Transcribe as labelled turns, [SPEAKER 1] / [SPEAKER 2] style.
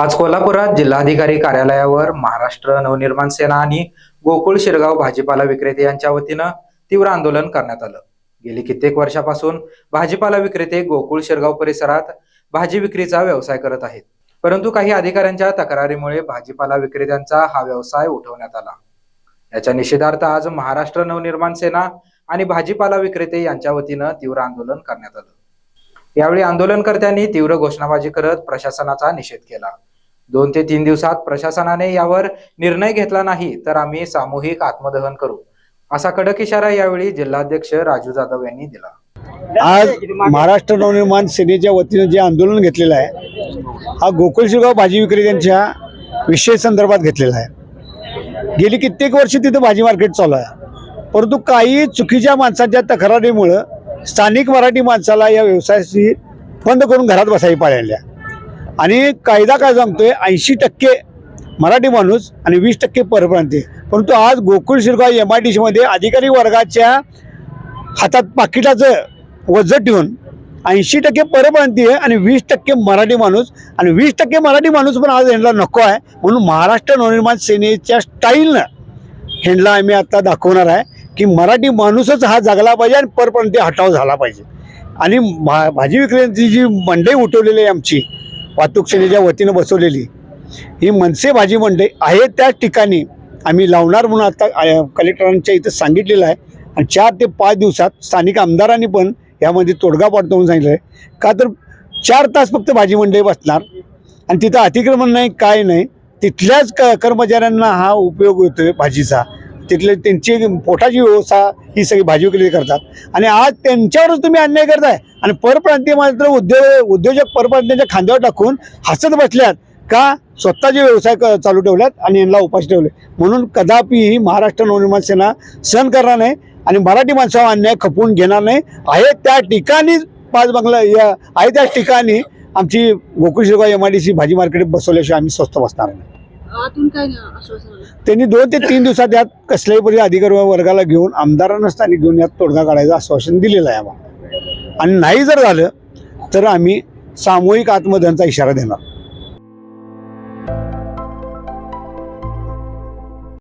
[SPEAKER 1] आज कोल्हापुरात जिल्हाधिकारी कार्यालयावर महाराष्ट्र नवनिर्माण सेना आणि गोकुळ शिरगाव भाजीपाला विक्रेते यांच्या वतीनं तीव्र आंदोलन करण्यात आलं. गेली कित्येक वर्षापासून भाजीपाला विक्रेते गोकुळ शिरगाव परिसरात भाजी विक्रीचा व्यवसाय करत आहेत. परंतु काही अधिकाऱ्यांच्या तक्रारीमुळे भाजीपाला विक्रेत्यांचा हा व्यवसाय उठवण्यात आला. याच्या निषेधार्थ आज महाराष्ट्र नवनिर्माण सेना आणि भाजीपाला विक्रेते यांच्या वतीनं तीव्र आंदोलन करण्यात आलं. यावेळी आंदोलनकर्त्यांनी तीव्र घोषणाबाजी करत प्रशासनाचा निषेध केला. दोन ते तीन दिवसात प्रशासनाने यावर निर्णय घेतला नाही तर आम्ही सामूहिक आत्मदहन करू. असा कडक इशारा यावेळी जिल्हाध्यक्ष राजू जाधव यांनी दिला.
[SPEAKER 2] आज महाराष्ट्र नवनिर्माण सेनेच्या वतीनं जे आंदोलन घेतलेलं आहे हा गोकुळशिगाव भाजी विक्रेत्यांच्या विषय संदर्भात घेतलेला आहे. गेली कित्येक वर्ष तिथं भाजी मार्केट चालू आहे. परंतु काही चुकीच्या माणसांच्या तक्रारीमुळं स्थानिक मराठी माणसाला या व्यवसायाशी बंद करून घरात बसायला पाळल्या. आणि कायदा काय सांगतोय? ऐंशी टक्के मराठी माणूस आणि वीस टक्के परप्रांतीय परंतु आज Gokul Shirgaon M I D सीमध्ये अधिकारी वर्गाच्या हातात पाकिटाचं वजन ठेवून ऐंशी टक्के परप्रांतीय आणि वीस टक्के मराठी माणूस आणि वीस टक्के मराठी माणूस पण आज यांना नको आहे. म्हणून महाराष्ट्र नवनिर्माण सेनेच्या स्टाईलनं ह्यांना आम्ही आता दाखवणार आहे की मराठी माणूसच हा जगला पाहिजे आणि परप्रांतीय हटाव झाला पाहिजे. आणि भा भाजी विक्रेत्यांची जी मंडई उठवलेली आहे आमची वाहतूक सेनेच्या वतीनं बसवलेली. ही मनसे भाजी मंडई आहे त्या ठिकाणी. आम्ही लावणार म्हणून आता कलेक्टरांच्या इथं सांगितलेलं आहे. आणि चार ते पाच दिवसात स्थानिक आमदारांनी पण यामध्ये तोडगा पाडतो म्हणून सांगितलं आहे का तर चार तास फक्त भाजी मंडई बसणार. आणि तिथं अतिक्रमण नाही काय नाही. तिथल्याच क कर्मचाऱ्यांना हा उपयोग होतोय भाजीचा. तिथले त्यांची पोटाची व्यवस्था ही सगळी भाजी विक्री करतात. आणि आज त्यांच्यावरच तुम्ही अन्याय करताय. आणि परप्रांतीय मात्र उद्योग उद्योजक परप्रांतीयांच्या खांद्यावर टाकून हसत बसल्यात का स्वतःचे व्यवसाय चालू ठेवल्यात आणि यांना उपास ठेवले. म्हणून कदापिही महाराष्ट्र नवनिर्माण सेना सहन करणार नाही आणि मराठी माणसावर अन्याय खपवून घेणार नाही. आहे त्या ठिकाणी पाच बंगला या आहे त्या ठिकाणी आमची Gokul Shirgaon M I D C भाजी मार्केट बसवल्याशिवाय आम्ही स्वस्त बसणार नाही.
[SPEAKER 3] आतून काय आश्वासन
[SPEAKER 2] त्यांनी दोन ते तीन दिवसात यात कसल्याही परी अधिकारी वर्गाला घेऊन आमदारांना स्थानिक घेऊन यात तोडगा काढायचं आश्वासन दिलेलं आहे आम्हाला. आणि नाही जर झालं तर आम्ही सामूहिक आत्मदहनचा इशारा देणार.